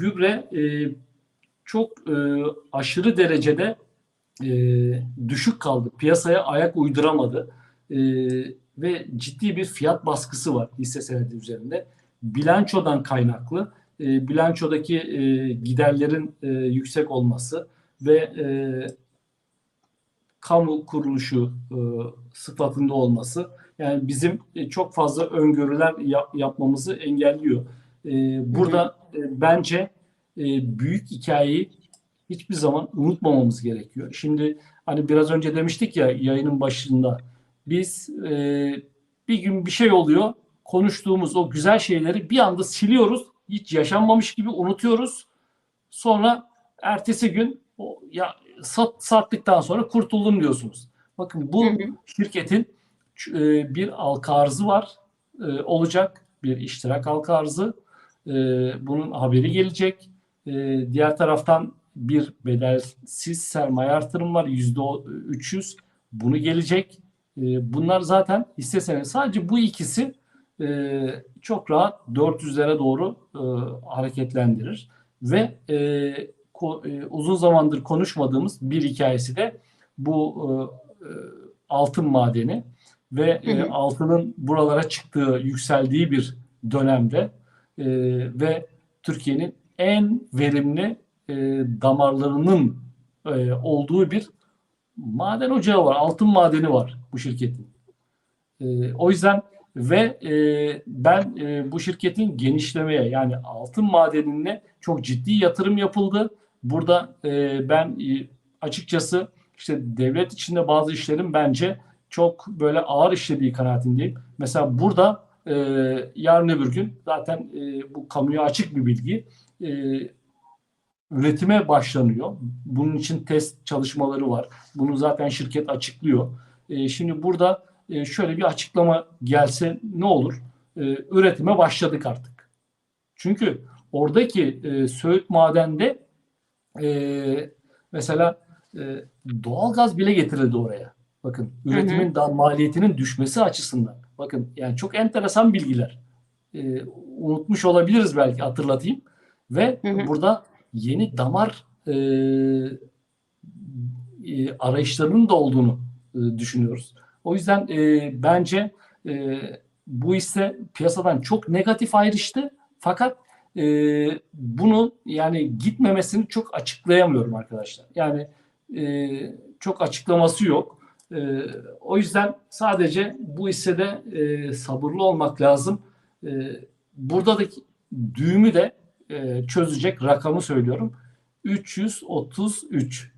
gübre e, çok e, aşırı derecede e, düşük kaldı. Piyasaya ayak uyduramadı. E, ve ciddi bir fiyat baskısı var hisse senedi üzerinde. Bilançodan kaynaklı. E, bilançodaki e, giderlerin e, yüksek olması ve e, kamu kuruluşu e, sıfatında olması yani bizim e, çok fazla öngörüler yap- yapmamızı engelliyor. E, burada bence e, büyük hikayeyi hiçbir zaman unutmamamız gerekiyor. Şimdi hani biraz önce demiştik ya yayının başında biz e, bir gün bir şey oluyor konuştuğumuz o güzel şeyleri bir anda siliyoruz. Hiç yaşanmamış gibi unutuyoruz. Sonra ertesi gün o ya sat, sattıktan sonra kurtuldum diyorsunuz. Bakın bu Hı hı. şirketin e, bir halka arzı var e, olacak bir iştirak halka arzı. E, bunun haberi gelecek. E, diğer taraftan bir bedelsiz sermaye artırım var yüzde 300. Bunu gelecek. E, bunlar zaten hisse senedi. Sadece bu ikisi e, çok rahat 400'lere doğru e, hareketlendirir. Ve e, ko- e, uzun zamandır konuşmadığımız bir hikayesi de bu e, e, altın madeni ve e, Hı hı. altının buralara çıktığı, yükseldiği bir dönemde e, ve Türkiye'nin en verimli e, damarlarının e, olduğu bir maden ocağı var, altın madeni var bu şirketin. E, o yüzden ve e, ben e, bu şirketin genişlemeye yani altın madenine çok ciddi yatırım yapıldı. Burada e, ben e, açıkçası işte devlet içinde bazı işlerin bence çok böyle ağır işlediği kanaatindeyim. Mesela burada e, yarın öbür gün zaten e, bu kamuya açık bir bilgi. E, üretime başlanıyor. Bunun için test çalışmaları var. Bunu zaten şirket açıklıyor. E, şimdi burada e, şöyle bir açıklama gelse ne olur? E, üretime başladık artık. Çünkü oradaki e, Söğüt madende e, mesela e, doğalgaz bile getirildi oraya. Bakın üretimin da maliyetinin düşmesi açısından. Bakın yani çok enteresan bilgiler. E, unutmuş olabiliriz belki hatırlatayım. Ve Hı hı. burada yeni damar e, e, arayışlarının da olduğunu e, düşünüyoruz. O yüzden e, bence e, bu hisse piyasadan çok negatif ayrıştı. Fakat e, bunu yani gitmemesini çok açıklayamıyorum arkadaşlar. Yani e, çok açıklaması yok. E, o yüzden sadece bu hissede e, sabırlı olmak lazım. E, buradaki düğümü de e, çözecek rakamı söylüyorum. 333.